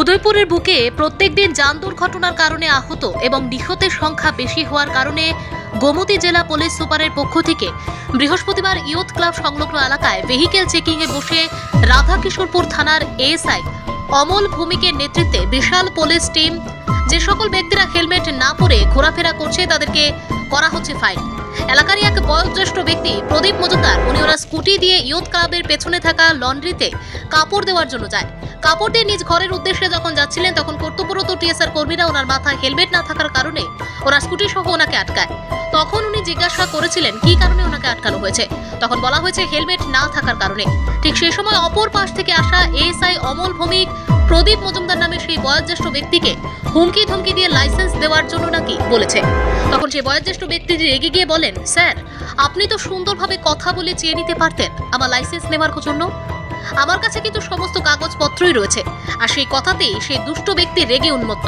উদয়পুরের বুকে প্রত্যেকদিন যান দুর্ঘটনার কারণে আহত এবং নিহতের সংখ্যা বেশি হওয়ার কারণে গোমতী জেলা পুলিশ সুপারের পক্ষ থেকে বৃহস্পতিবার ইয়ুথ ক্লাব সংলগ্ন এলাকায় ভেহিকেল চেকিংয়ে বসে রাধাকিশোরপুর থানার এএসআই অমল ভূমিকের নেতৃত্বে বিশাল পুলিশ টিম, যে সকল ব্যক্তিরা হেলমেট না পরে ঘোরাফেরা করছে তাদেরকে করা হচ্ছে ফাইন। এলাকারই এক বয়োজ্যেষ্ঠ ব্যক্তি প্রদীপ মজুমদার, উনি ওরা স্কুটি দিয়ে ইয়ুথ ক্লাবের পেছনে থাকা লন্ড্রিতে কাপড় দেওয়ার জন্য যায়। কাপড় দিয়ে নিজ ঘরের উদ্দেশ্যে যখন যাচ্ছিলেন, তখন কর্তব্যরত টিএসআর কর্মীরা ওনার মাথায় হেলমেট না থাকার কারণে ওরা স্কুটি সহ ওনাকে আটকায়। তখন উনি জিজ্ঞাসা করেছিলেন, কি কারণে ওনাকে আটকানো হয়েছে? তখন বলা হয়েছে, হেলমেট না থাকার কারণে। ঠিক সেই সময় অপর পাশ থেকে আসা এএসআই অমল ভৌমিক, প্রদীপ মজুমদার নামে সেই বয়োজ্যেষ্ঠ ব্যক্তিকে হুমকি ধমকি দিয়ে লাইসেন্স দেওয়ার জন্য নাকি বলেছে। তখন সেই বয়োজ্যেষ্ঠ ব্যক্তিটি রেগে গিয়ে বলেন, স্যার, আপনি তো সুন্দরভাবে কথা বলে চেয়ে নিতে পারতেন। আমার লাইসেন্স নেওয়ার জন্য আমার কাছে কিন্তু সমস্ত কাগজপত্রই রয়েছে। আর সেই কথাতেই সেই দুষ্ট ব্যক্তি রেগে উন্মত্ত।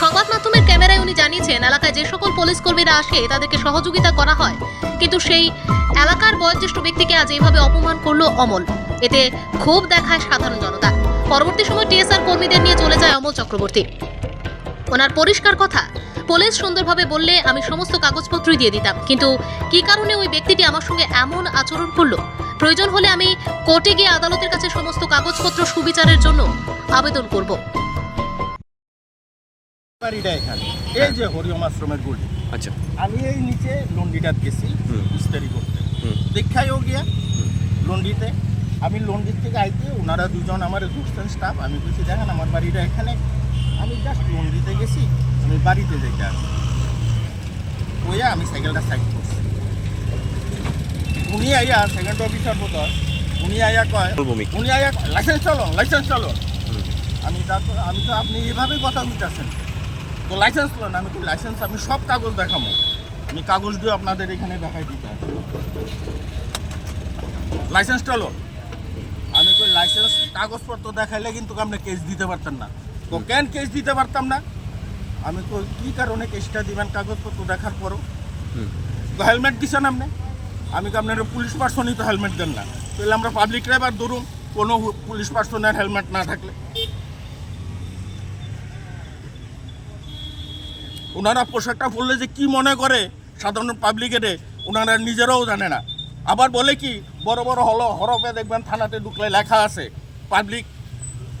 সংবাদ মাধ্যমের ক্যামেরায় উনি জানিয়েছেন, এলাকায় যে সকল পুলিশ কর্মীরা আসে, তাদেরকে সহযোগিতা করা হয়। কিন্তু সেই এলাকার বয়োজ্যেষ্ঠ ব্যক্তিকে আজ এইভাবে অপমান করল অমল। এতে ক্ষোভ দেখায় সাধারণ জনতা। পরবর্তী সময় টিএসআর কর্মীদের নিয়ে চলে যায় অমল চক্রবর্তী। ওনার পরিষ্কার কথা। পুলিশ সুন্দরভাবে বললে আমি সমস্ত কাগজপত্রই দিয়ে দিতাম। কিন্তু কি কারণে ওই ব্যক্তিটি আমার সঙ্গে এমন আচরণ করল? প্রয়োজন হলে আমি কোর্টে গিয়ে আদালতের কাছে সমস্ত কাগজপত্র সুবিচারের জন্য আবেদন করব। বাড়িটা এখানে। এই যে হরিওম আশ্রমের গলি। আচ্ছা। আমি এই নিচে লন্ডিটাত গেছি ইস্তারি করতে। দেখাইও গিয়া লন্ডিতে। আমি লন্ডির থেকে আইতে ওনারা দুজন আমার দুজন স্টাফ আমি বলছি দেখেন আমার বাড়িটা এখানে। আমি জাস্ট লন্ডিতে গেছি আমি বাড়িতে যেতে আসি। ওইয়া আমি সাইকেলটা সাইড করছি। উনি আইয়া সেকেন্ড অফিসার বোধ উনি আইয়া কয় উনি আইয়া লাইসেন্স চলো লাইসেন্স চলো। আমি তারপর আমি তো আপনি এইভাবেই কথা বলতেছেন তো লাইসেন্স লোন আমি তো লাইসেন্স আমি সব কাগজ দেখাবো। আমি কাগজ দিয়ে আপনাদের এখানে দেখাই দিতে আসি। লাইসেন্সটা লোন আমি তো লাইসেন্স কাগজপত্র দেখাইলে কিন্তু আপনি কেস দিতে পারতেন না। তো কেন কেস দিতে পারতাম না? আমি তো কী কারণে কেসটা দিবেন কাগজপত্র দেখার পরও? তো হেলমেট দিছেন আপনি? আমি তো আপনার পুলিশ পার্সনই তো হেলমেট দেন না? তাহলে আমরা পাবলিক ড্রাইভার ধরুন কোনো পুলিশ পার্সনের হেলমেট না থাকলে। ওনারা পোশাকটা পরলে যে কি মনে করে সাধারণ পাবলিকেরে ওনারা নিজেরাও জানে না। আবার বলে কি বড় বড় হল হরফে দেখবেন থানাতে ঢুকলে লেখা আছে পাবলিক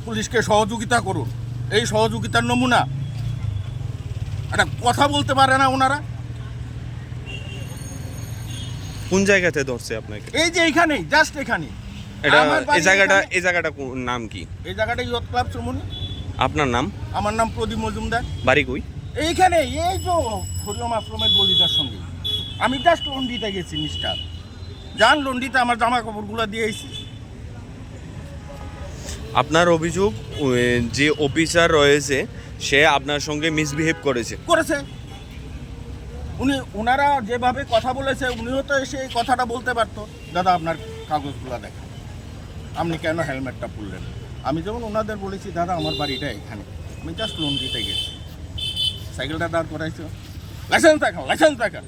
পুলিশকে সহযোগিতা করুন। এই সহযোগিতার নমুনা? একটা কথা বলতে পারে না ওনারা? কোন জায়গাতে ধরছে আপনাকে? এই যে এইখানেই জাস্ট এখানেই। এটা এই জায়গাটা। এই জায়গাটা নাম কি? এই জায়গাটা ইয়ত ক্লাব চমুনি আপনার নাম? আমার নাম প্রদীপ মজুমদার। বাড়ি কই? এইখানে এই যে হরিয়ম আশ্রমের গলিটার সঙ্গে। আমি জাস্ট লন্ডিতে গেছি মিস্টার যান লন্ডিতে আমার জামা কাপড়গুলো দিয়ে এসেছি আপনার অভিযোগ যে অফিসার রয়েছে, সে আপনার সঙ্গে মিসবিহেভ করেছে। করেছে। উনি ওনারা যেভাবে কথা বলেছে, উনিও তো এসে এই কথাটা বলতে পারতো। দাদা, আপনার কাগজগুলো দেখেন। আপনি কেন হেলমেটটা পরলেন আমি যেমন ওনাদের বলেছি, দাদা, আমার বাড়িটা এখানে। আমি জাস্ট লোন দিতে গেছি। সাইকেলটা দাঁড় করাইছো। লাইসেন্স দেখাও লাইসেন্স দেখাও।